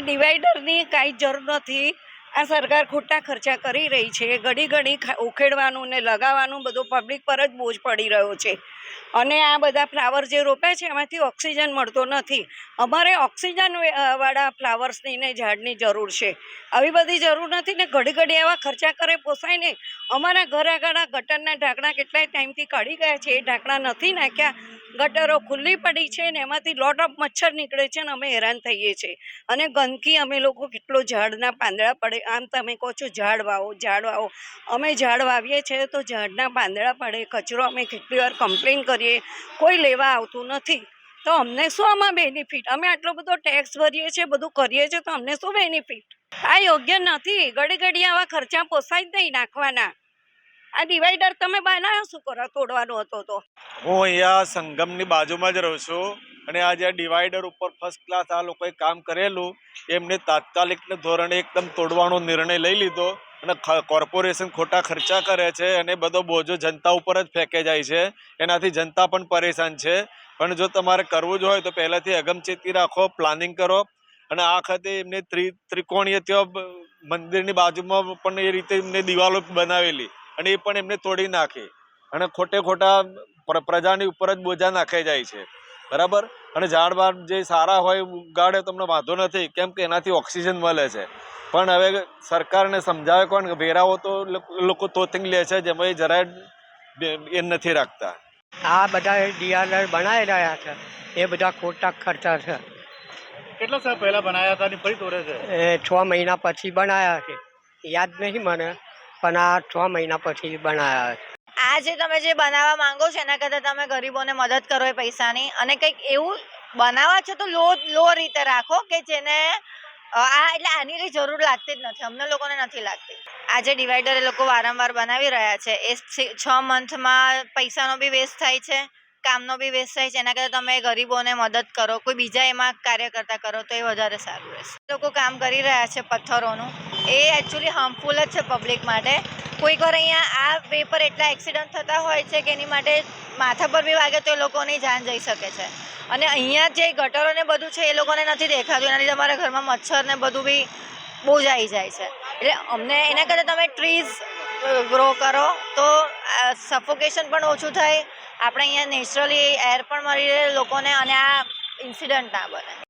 ડિવાઈડરની કાંઈ જરૂર નથી. આ સરકાર ખોટા ખર્ચા કરી રહી છે. ઘડી ઘડી ઉખેડવાનું ને લગાવવાનું બધું પબ્લિક પર જ બોજ પડી રહ્યો છે. અને આ બધા ફ્લાવર જે રોપે છે, એમાંથી ઓક્સિજન મળતો નથી. અમારે ઓક્સિજન વાળા ફ્લાવર્સની ને ઝાડની જરૂર છે. આવી બધી જરૂર નથી ને ઘડી ઘડી એવા ખર્ચા કરે, પોસાય નહીં. અમારા ઘર આગળ ગટરના ઢાંકણા કેટલાય ટાઈમથી કાઢી ગયા છે, એ ઢાંકણા નથી નાખ્યા. ગટરો ખુલ્લી પડી છે ને એમાંથી લોટ ઓફ મચ્છર નીકળે છે ને અમે હેરાન થઈએ છીએ. અને ગંદકી, અમે લોકો કેટલો ઝાડના પાંદડા પડે. આમ તમે કહો છો, ઝાડ વાવો ઝાડ વાવો. અમે ઝાડ વાવીએ છીએ તો ઝાડના પાંદડા પડે, કચરો અમે કેટલી વાર કમ્પ્લેન કરીએ, કોઈ લેવા આવતું નથી. તો અમને શું આમાં બેનિફિટ અમે આટલો બધો ટેક્સ ભરીએ છીએ, બધું કરીએ છીએ, તો અમને શું બેનિફિટ આ યોગ્ય નથી. ઘડી ઘડી આવા ખર્ચા પોસાય જ નહીં નાખવાના. આ ડિવાઈડર તમે બનાવ્યો શું કરો? તોડવાનો હતો તો. હું અહીંયા સંગમની બાજુમાં જ રહું છું અને આ જે ડિવાઈડર ઉપર ફર્સ્ટ ક્લાસ આ લોકોએ કામ કરેલું, એમને તાત્કાલિક ધોરણે એકદમ તોડવાનો નિર્ણય લઈ લીધો. અને કોર્પોરેશન ખોટા ખર્ચા કરે છે અને બધો બોજો જનતા ઉપર જ ફેંકે જાય છે. એનાથી જનતા પણ પરેશાન છે. પણ જો તમારે કરવું જ હોય તો પહેલાંથી અગમચેતી રાખો પ્લાનિંગ કરો. અને આ વખતે એમને ત્રિ, ત્રિકોણીય ત્યાં મંદિરની બાજુમાં પણ એ રીતે એમને દિવાલો બનાવેલી અને એ પણ એમને તોડી નાખી. અને ખોટે ખોટા પ્રજાની ઉપર જ બોજા નાખે જાય છે. બરાબર? અને ઝાડ બાડ જે સારા હોય, ઉગાડે તમને વાંધો નથી. કેમ કે એનાથી ઓક્સિજન મળે છે. પણ હવે સરકારને સમજાવે કોણ કે વેરાઓ તો લોકો તોતિંગ લે છે જેમાં એ જરાય એ નથી રાખતા. આ બધા ડીઆરઆર બનાવી રહ્યા છે. એ બધા ખોટા ખર્ચા છે. કેટલા સમય પહેલા બનાવ્યા હતા ફરી તોડે છે? એ છ મહિના પછી બનાવ્યા છે. યાદ નહીં મને પણ આ છ મહિના પછી બનાવ્યા છે. આ જે તમે જે બનાવવા માંગો છો એના કરતાં તમે ગરીબોને મદદ કરો એ પૈસાની. અને કંઈક એવું બનાવવા છે તો લો લો રીતે રાખો કે જેને આ એટલે આની કઈ જરૂર લાગતી જ નથી. અમને લોકોને નથી લાગતી. આ જે ડિવાઈડર એ લોકો વારંવાર બનાવી રહ્યા છે. એ છ મંથમાં પૈસાનો બી વેસ્ટ થાય છે, કામનો બી વેસ્ટ થાય છે. એના કરતાં તમે ગરીબોને મદદ કરો. કોઈ બીજા એમાં કાર્ય કરતા કરો તો એ વધારે સારું રહેશે. લોકો કામ કરી રહ્યા છે પથ્થરોનું. એ એકચ્યુઅલી હાર્મફુલ જ છે પબ્લિક માટે. કોઈક વાર અહીંયા આ વે પર એટલા એક્સિડન્ટ થતા હોય છે કે એની માટે માથા પર બી વાગે તો એ લોકોની જાન જઈ શકે છે. અને અહીંયા જે ગટરો ને બધું છે, એ લોકોને નથી દેખાતું. એના લીધે અમારા ઘરમાં મચ્છર ને બધું બી બહુ જ આવી જાય છે. એટલે અમને એના કરતાં તમે ટ્રીઝ ગ્રો કરો તો સફોકેશન પણ ઓછું થાય. આપણે અહીંયા નેચરલી એર પણ મળી રહે લોકોને અને આ ઇન્સિડન્ટ ના બને.